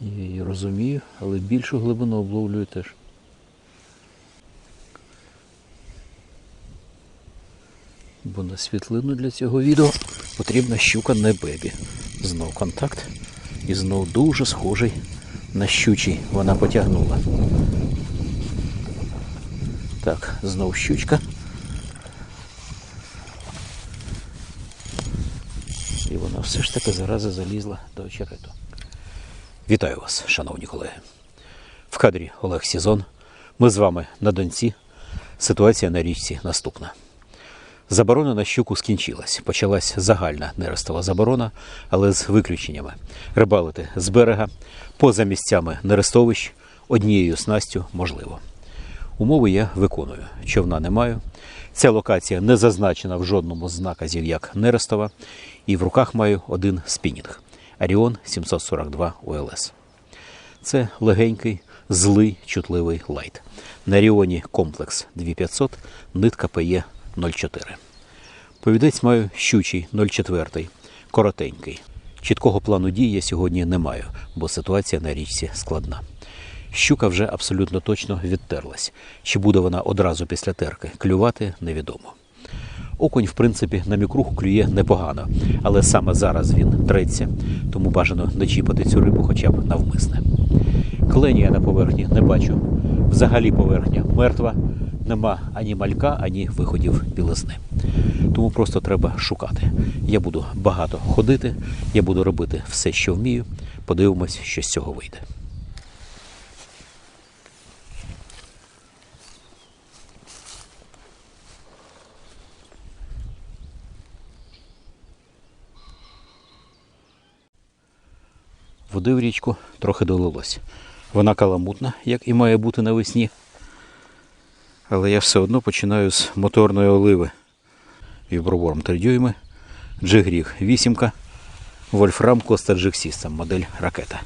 Її розумію, але більшу глибину обловлюю теж. Бо на світлину для цього відео потрібна щука не бебі. Знов контакт. І знов дуже схожий на щучий. Вона потягнула. Так, знов щучка. І вона все ж таки зараза залізла до очерету. Вітаю вас, шановні колеги. В кадрі Олег Сізон. Ми з вами на Донці. Ситуація на річці наступна. Заборона на щуку скінчилась. Почалась загальна нерестова заборона, але з виключеннями. Рибалити з берега, поза місцями нерестовищ, однією снастю можливо. Умови я виконую. Човна не маю. Ця локація не зазначена в жодному з наказів як нерестова, і в руках маю один спінінг Аріон 742 ОЛС. Це легенький, злий, чутливий лайт. На Ріоні комплекс 2500, нитка ПЕ 04. Повідець маю щучий 04, коротенький. Чіткого плану дій я сьогодні не маю, бо ситуація на річці складна. Щука вже абсолютно точно відтерлась. Чи буде вона одразу після терки клювати, невідомо. Окунь, в принципі, на мікруху клює непогано, але саме зараз він треться, тому бажано не чіпати цю рибу хоча б навмисне. Клені я на поверхні не бачу. Взагалі поверхня мертва, нема ані малька, ані виходів білизни. Тому просто треба шукати. Я буду багато ходити, я буду робити все, що вмію. Подивимось, що з цього вийде. Води в річку трохи долилось. Вона каламутна, як і має бути навесні. Але я все одно починаю з моторної оливи. Вібробором 3 дюйми, джигріг 8, Вольфрам Коста Джиг System, модель ракета.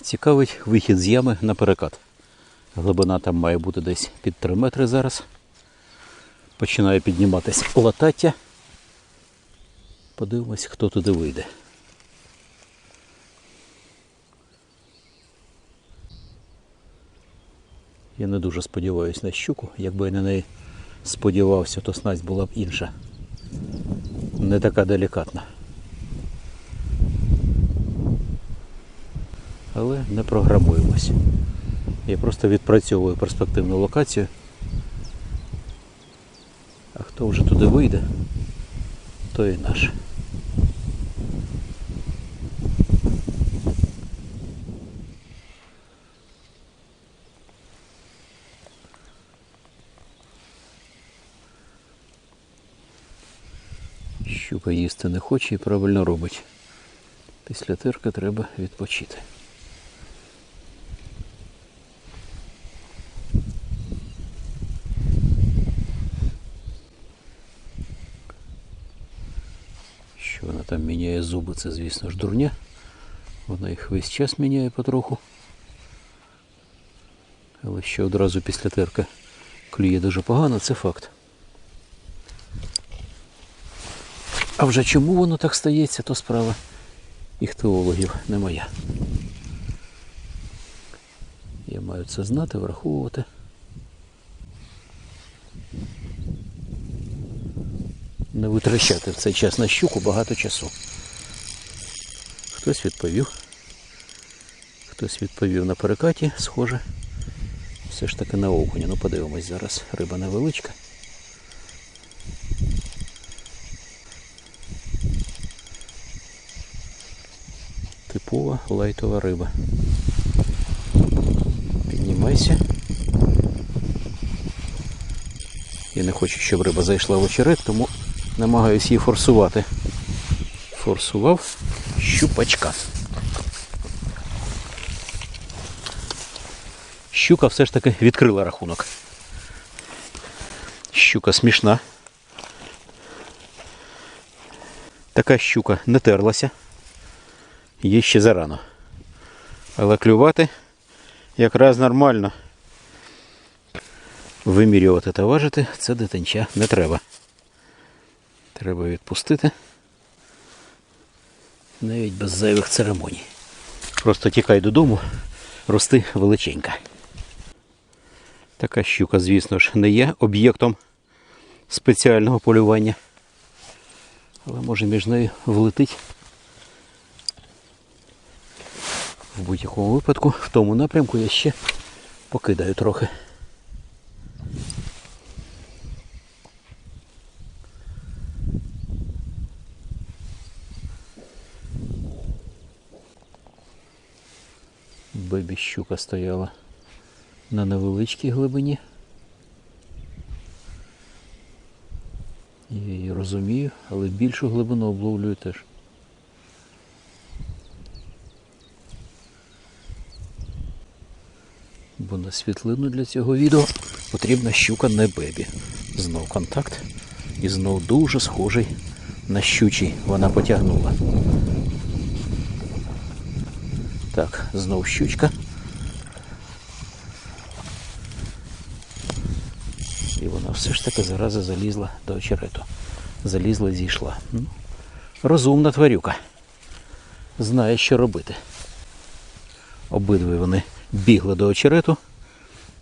Цікавить вихід з ями на перекат. Глибина там має бути десь під 3 метри зараз. Починає підніматись латаття. Подивимось, хто туди вийде. Я не дуже сподіваюся на щуку. Якби я на неї сподівався, то снасть була б інша. Не така делікатна. Але не програмуємось. Я просто відпрацьовую перспективну локацію. А хто вже туди вийде, то і наш. Щука їсти не хоче і правильно робить. Після тирка треба відпочити. Що вона там міняє зуби, це звісно ж дурня. Вона їх весь час міняє потроху. Але що одразу після терка клює дуже погано, це факт. А вже чому воно так стається, то справа іхтеологів не моя. Я маю це знати, враховувати. Не витрачати в цей час на щуку багато часу. Хтось відповів. Хтось відповів на перекаті, схоже. Все ж таки на окуня. Ну подивимось зараз. Риба невеличка. Типова лайтова риба. Піднімайся. Я не хочу, щоб риба зайшла в очерет, тому намагаюся її форсувати. Форсував щупачка. Щука все ж таки відкрила рахунок. Щука смішна. Така щука не терлася. Є ще зарано. Але клювати якраз нормально. Вимірювати та важити це дитинча не треба. Треба відпустити. Навіть без зайвих церемоній. Просто тікай додому, рости величенька. Така щука, звісно ж, не є об'єктом спеціального полювання. Але може між нею влетить. В будь-якому випадку в тому напрямку я ще покидаю трохи. Бебі щука стояла на невеличкій глибині. Я її розумію, але більшу глибину обловлюю теж. Бо на світлину для цього відео потрібна щука не бебі. Знов контакт і знов дуже схожий на щучий. Вона потягнула. Так, знов щучка. І вона все ж таки зараза залізла до очерету. Залізла, зійшла. Ну, розумна тварюка. Знає, що робити. Обидві вони бігли до очерету.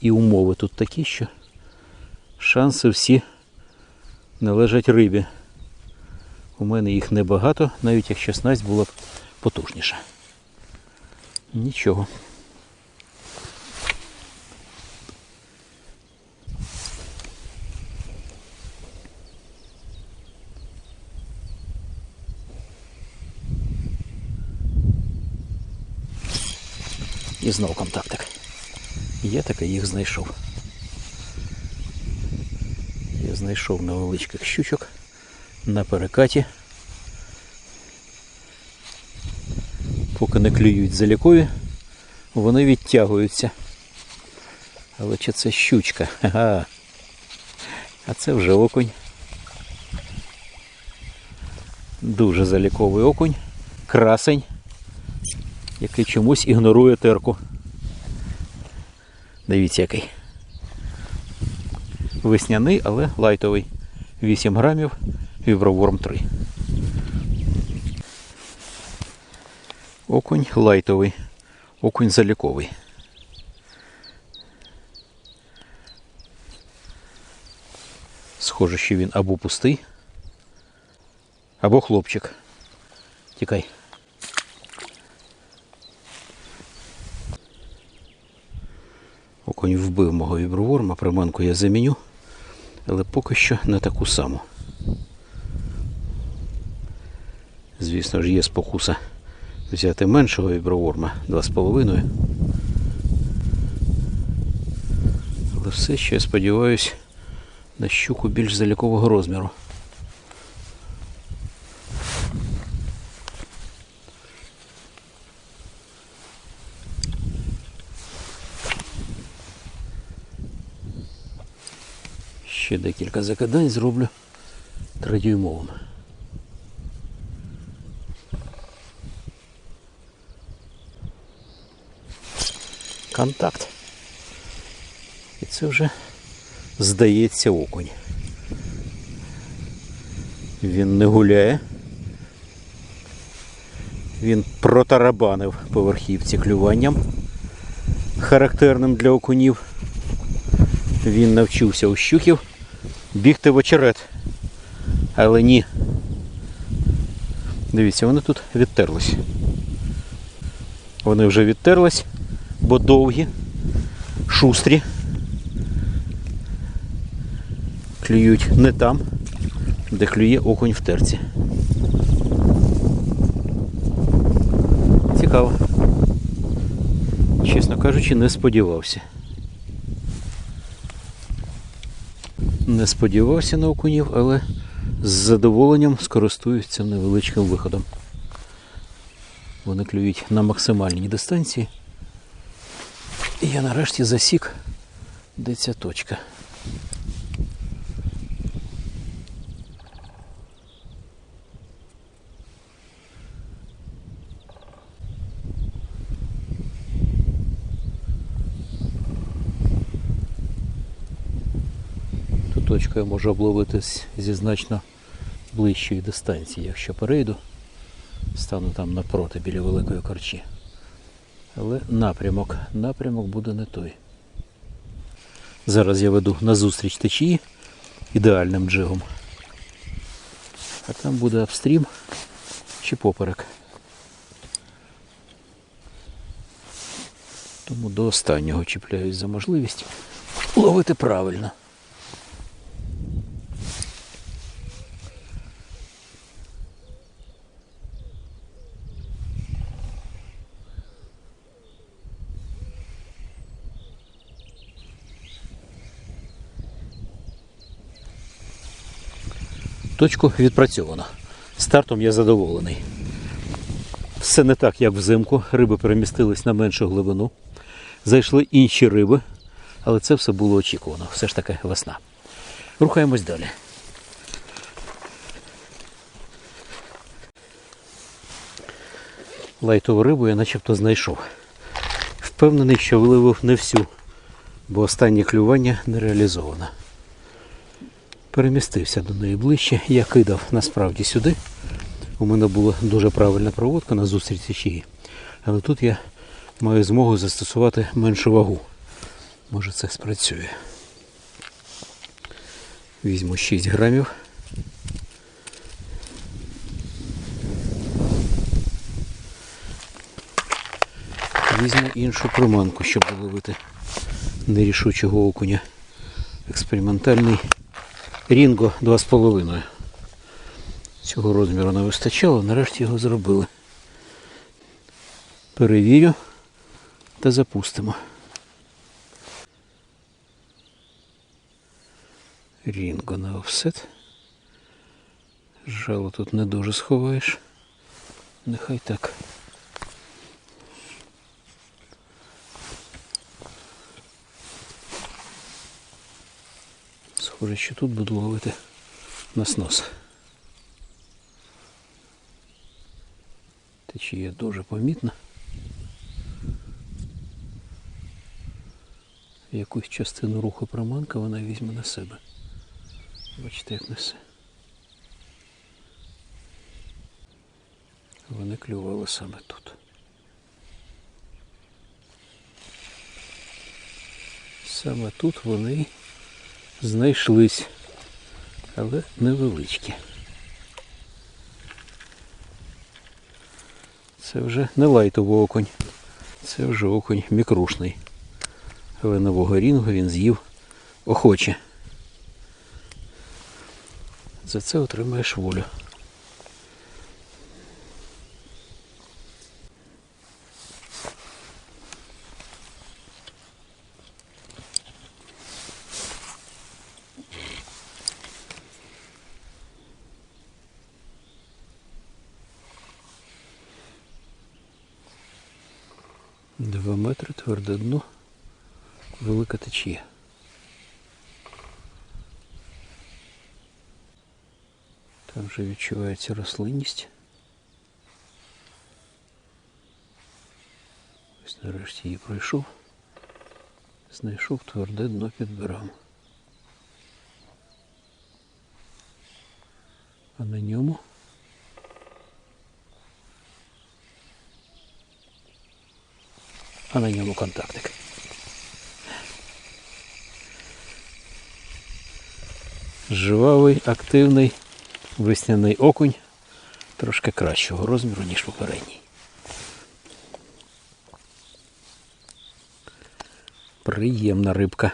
І умови тут такі, що шанси всі належать рибі. У мене їх небагато, навіть якщо снасть була б потужніша. Нічого. І знов контактик. Я таки їх знайшов. Я знайшов невеличких щучок на перекаті. Поки не клюють залікові, вони відтягуються. Але чи це щучка? Ага. А це вже окунь. Дуже заліковий окунь, красень, який чомусь ігнорує терку. Дивіться який. Весняний, але лайтовий. 8 грамів, віброворм 3. Окунь лайтовий, окунь заліковий. Схоже, що він або пустий, або хлопчик. Тікай. Окунь вбив мого віброворма, приманку я заміню, але поки що не таку саму. Звісно ж, є спокуса взяти меншого віброворма 2,5. Але все ще я сподіваюся на щуку більш залікового розміру. Ще декілька закидань зроблю тридюймовим. Контакт. І це вже здається окунь. Він не гуляє. Він протарабанив по верхівці клюванням, характерним для окунів. Він навчився у щуків бігти в очерет. Але ні. Дивіться, вони тут відтерлись. Вони вже відтерлись, бо довгі, шустрі. Клюють не там, де клює окунь в терці. Цікаво. Чесно кажучи, не сподівався. Не сподівався на окунів, але з задоволенням скористуюсь невеличким виходом. Вони клюють на максимальній дистанції. І я нарешті засік, де ця точка. Ту я можу обловитись зі значно ближчої дистанції, якщо перейду Стану там напроти біля великої корчі. Але напрямок, напрямок буде не той. Зараз я веду на зустріч течії ідеальним джигом. А там буде апстрім чи поперек. Тому до останнього чіпляюсь за можливість ловити правильно. Точку відпрацьовано. Стартом я задоволений. Все не так, як взимку. Риби перемістились на меншу глибину. Зайшли інші риби, але це все було очікувано. Все ж таки весна. Рухаємось далі. Лайтову рибу я начебто знайшов. Впевнений, що виловив не всю, бо останнє клювання не реалізовано. Перемістився до неї ближче. Я кидав насправді сюди. У мене була дуже правильна проводка на зустріч течії. Але тут я маю змогу застосувати меншу вагу. Може це спрацює. Візьму 6 грамів. Візьму іншу приманку, щоб ловити нерішучого окуня. Експериментальний Рінго 2,5. Цього розміру не вистачало, нарешті його зробили. Перевірю та запустимо. Рінго на офсет. Жало тут не дуже сховаєш. Нехай так. Схоже, що тут буду ловити на снос. Течія дуже помітна. Якусь частину руху приманка вона візьме на себе. Бачите, як несе. Вони клювали саме тут. Саме тут вони знайшлись, але невеличкі. Це вже не лайтовий окунь, це вже окунь мікрушний. Але нового рінгу він з'їв охоче. За це отримаєш волю. Два метри тверде дно, велика течія. Там вже відчувається рослинність. Ось нарешті її пройшов. Знайшов тверде дно підбирав. А на ньому а на ньому контактик. Жвавий, активний весняний окунь трошки кращого розміру, ніж попередній. Приємна рибка.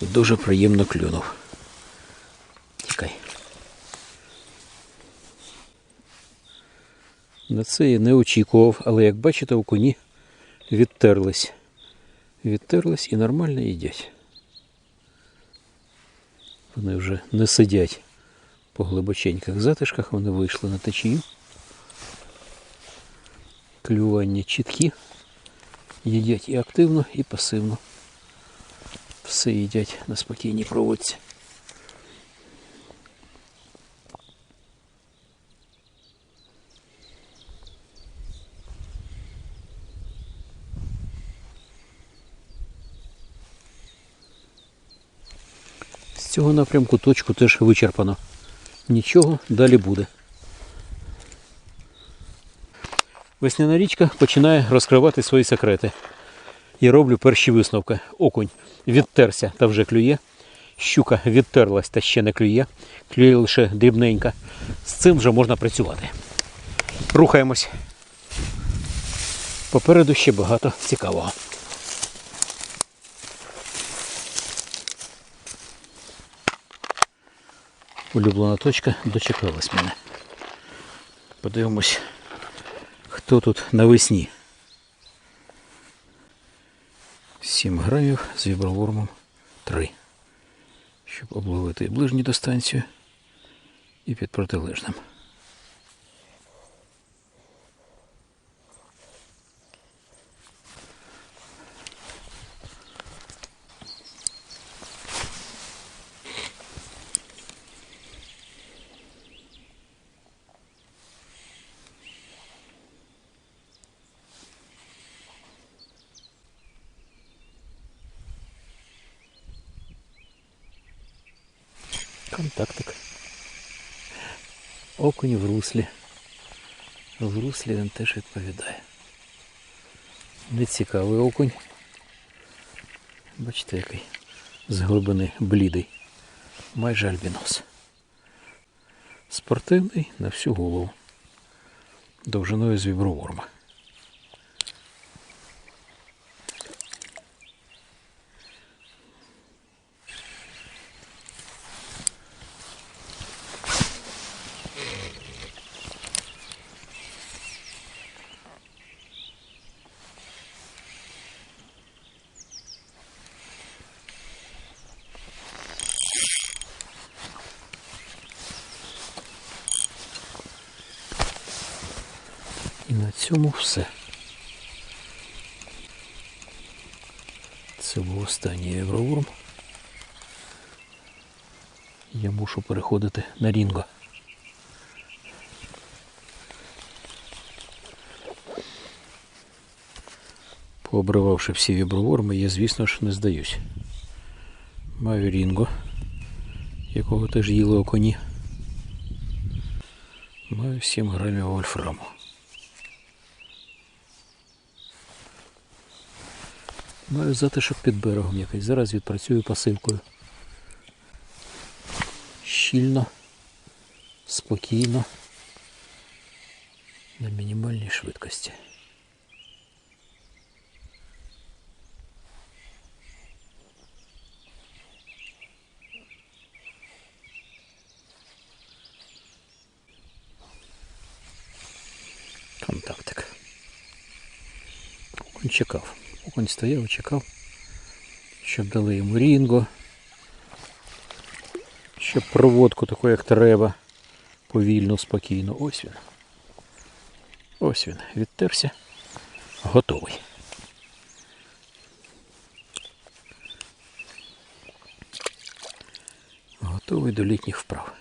Дуже приємно клюнув. Тікай. На це я не очікував, але як бачите, окуні відтерлись. Відтерлись і нормально їдять. Вони вже не сидять по глибоченьких затишках, вони вийшли на течію. Клювання чіткі. Їдять і активно, і пасивно. Все їдять на спокійній проводці. Цього напрямку точку теж вичерпано. Нічого далі буде. Весняна річка починає розкривати свої секрети. І роблю перші висновки. Окунь відтерся та вже клює. Щука відтерлась та ще не клює. Клює лише дрібненька. З цим вже можна працювати. Рухаємось. Попереду ще багато цікавого. Улюблена точка дочекалась мене. Подивимось, хто тут навесні. 7 грамів з вібровормом 3. Щоб обловити ближню дистанцію і під протилежним. Контактик. Окунь в руслі. В руслі він теж відповідає. Нецікавий окунь. Бачите, який з блідий. Майже альбінос. Спортивний на всю голову. Довжиною з віброворма. І на цьому все. Це був останній євроворм. Я мушу переходити на Рінго. Пообривавши всі віброворми, я, звісно ж, не здаюсь. Маю Рінго, якого теж їли окуні. Маю 7 грамів вольфраму. Маю затишок під берегом якийсь. Зараз відпрацюю пасивкою. Щільно, спокійно, на мінімальній швидкості. Контактик. Окунь чекав. Окунь стояв і чекав, щоб дали йому рінго, щоб проводку таку, як треба, повільно, спокійно. Ось він. Ось він. Відтерся. Готовий. Готовий до літніх вправ.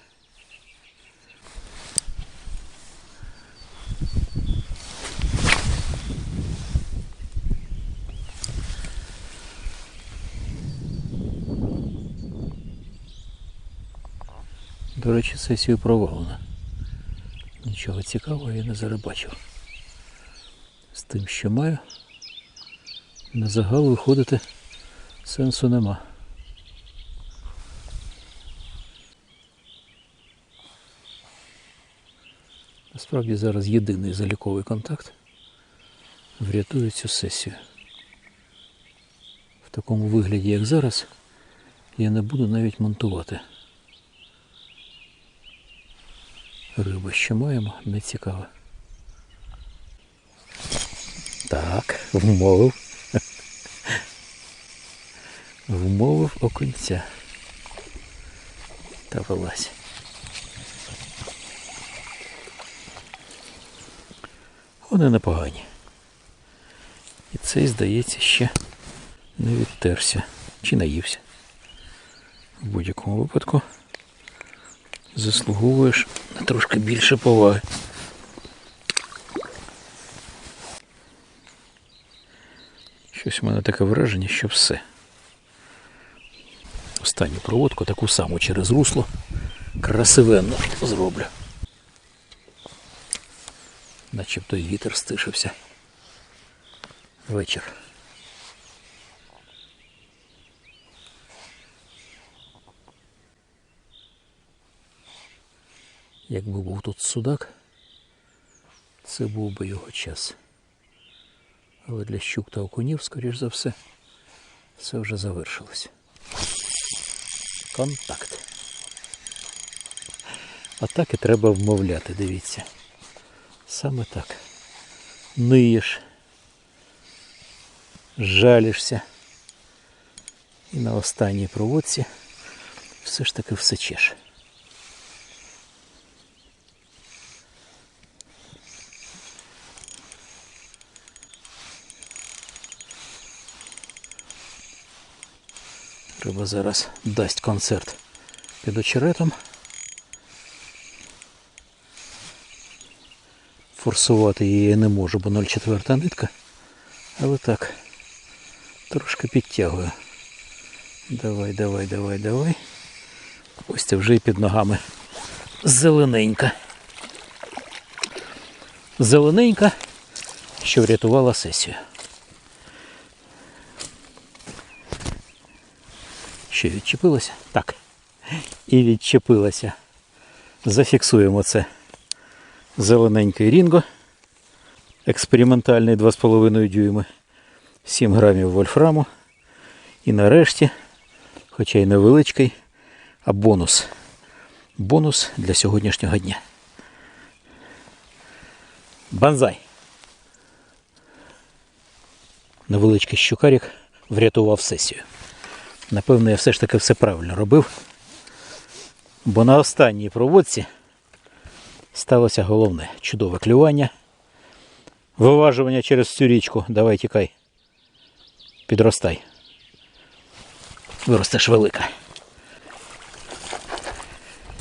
До речі, сесію провалено. Нічого цікавого я не зарибачив. З тим, що маю, на загал виходити сенсу нема. Насправді зараз єдиний заліковий контакт врятує цю сесію. В такому вигляді, як зараз, я не буду навіть монтувати. Риба, що маємо, не цікаво. Так, вмовив. Вмовив окунця. Та вилазь. Вони непогані. І цей, здається, ще не відтерся. Чи наївся. В будь-якому випадку заслуговуєш трошки більше поваги. Щось у мене таке враження, що все. Останню проводку, таку саму через русло, красивенно зроблю. Начебто й вітер стишився. Вечір. Якби був тут судак, це був би його час. Але для щук та окунів, скоріш за все, все вже завершилось. Контакт. А так і треба вмовляти, дивіться. Саме так. Ниєш, жалішся. І на останній проводці все ж таки все чеш. Треба зараз дасть концерт під очеретом. Форсувати її не можу, бо 0,4 нитка. Але так, трошки підтягую. Давай, давай, давай, давай. Ось це вже і під ногами. Зелененька. Зелененька, що врятувала сесію. Що відчепилося? Так. І відчепилося. Зафіксуємо це. Зелененький рінго. Експериментальний 2,5 дюйми. 7 грамів вольфраму. І нарешті, хоча й невеличкий, а бонус. Бонус для сьогоднішнього дня. Банзай. Невеличкий щукарик врятував сесію. Напевно, я все ж таки все правильно робив. Бо на останній проводці сталося головне чудове клювання. Виважування через всю річку. Давай тікай. Підростай. Виростеш велика.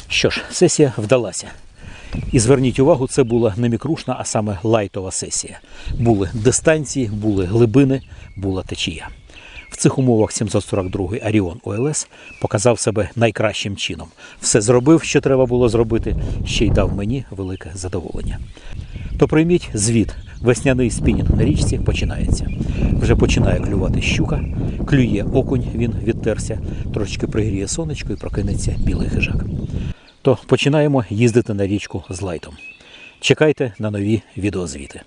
Що ж, сесія вдалася. І зверніть увагу, це була не мікрушна, а саме лайтова сесія. Були дистанції, були глибини, була течія. В цих умовах 742-й Аріон ОЛС показав себе найкращим чином. Все зробив, що треба було зробити, ще й дав мені велике задоволення. То прийміть звіт. Весняний спінінг на річці починається. Вже починає клювати щука, клює окунь, він відтерся, трошечки пригріє сонечко і прокинеться білий хижак. То починаємо їздити на річку з лайтом. Чекайте на нові відеозвіти.